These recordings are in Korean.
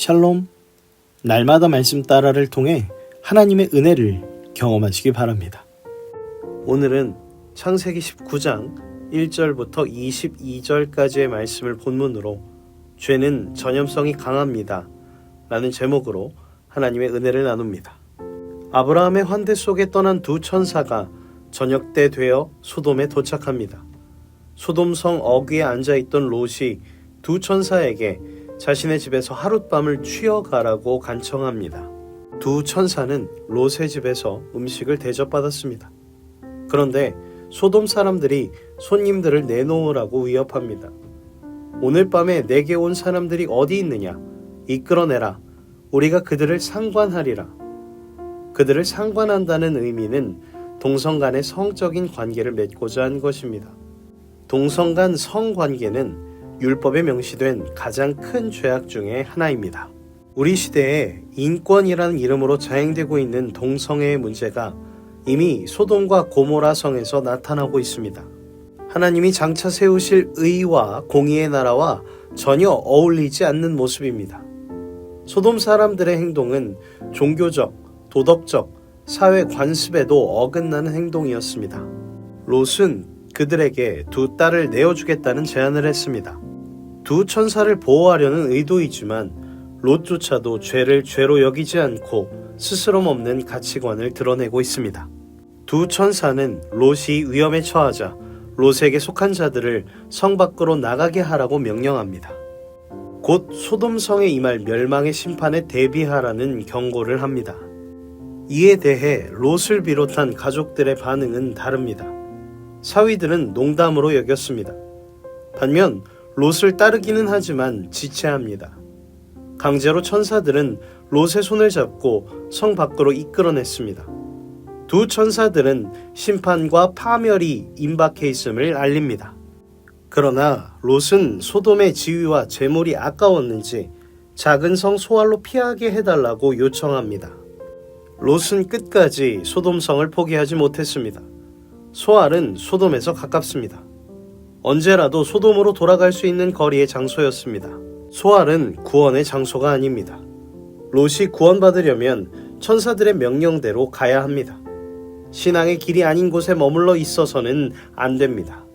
샬롬. 날마다 말씀 따라를 통해 하나님의 은혜를 경험하시기 바랍니다. 오늘은 창세기 19장 1절부터 22절까지의 말씀을 본문으로 죄는 전염성이 강합니다. 라는 제목으로 하나님의 은혜를 나눕니다. 아브라함의 환대 속에 떠난 두 천사가 저녁 때 되어 소돔에 도착합니다. 소돔성 어귀에 앉아 있던 롯이 두 천사에게 자신의 집에서 하룻밤을 쉬어가라고 간청합니다. 두 천사는 롯의 집에서 음식을 대접받았습니다. 그런데 소돔 사람들이 손님들을 내놓으라고 위협합니다. 오늘 밤에 내게 온 사람들이 어디 있느냐? 이끌어내라. 우리가 그들을 상관하리라. 그들을 상관한다는 의미는 동성 간의 성적인 관계를 맺고자 한 것입니다. 동성 간 성관계는 율법에 명시된 가장 큰 죄악 중의 하나입니다. 우리 시대에 인권이라는 이름으로 자행되고 있는 동성애의 문제가 이미 소돔과 고모라 성에서 나타나고 있습니다. 하나님이 장차 세우실 의와 공의의 나라와 전혀 어울리지 않는 모습입니다. 소돔 사람들의 행동은 종교적, 도덕적, 사회 관습에도 어긋나는 행동이었습니다. 롯은 그들에게 두 딸을 내어주겠다는 제안을 했습니다. 두 천사를 보호하려는 의도이지만 롯조차도 죄를 죄로 여기지 않고 스스럼 없는 가치관을 드러내고 있습니다. 두 천사는 롯이 위험에 처하자 롯에게 속한 자들을 성 밖으로 나가게 하라고 명령합니다. 곧 소돔성에 임할 멸망의 심판에 대비하라는 경고를 합니다. 이에 대해 롯을 비롯한 가족들의 반응은 다릅니다. 사위들은 농담으로 여겼습니다. 반면 롯을 따르기는 하지만 지체합니다. 강제로 천사들은 롯의 손을 잡고 성 밖으로 이끌어냈습니다. 두 천사들은 심판과 파멸이 임박해 있음을 알립니다. 그러나 롯은 소돔의 지위와 재물이 아까웠는지 작은 성 소알로 피하게 해달라고 요청합니다. 롯은 끝까지 소돔성을 포기하지 못했습니다. 소알은 소돔에서 가깝습니다. 언제라도 소돔으로 돌아갈 수 있는 거리의 장소였습니다. 소알은 구원의 장소가 아닙니다. 롯이 구원받으려면 천사들의 명령대로 가야 합니다. 신앙의 길이 아닌 곳에 머물러 있어서는 안 됩니다.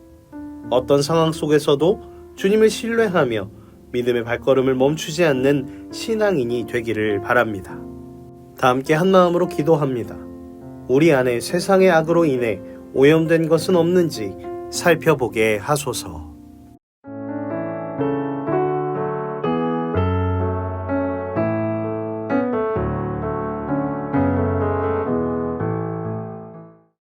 어떤 상황 속에서도 주님을 신뢰하며 믿음의 발걸음을 멈추지 않는 신앙인이 되기를 바랍니다. 다 함께 한 마음으로 기도합니다. 우리 안에 세상의 악으로 인해 오염된 것은 없는지 살펴보게 하소서.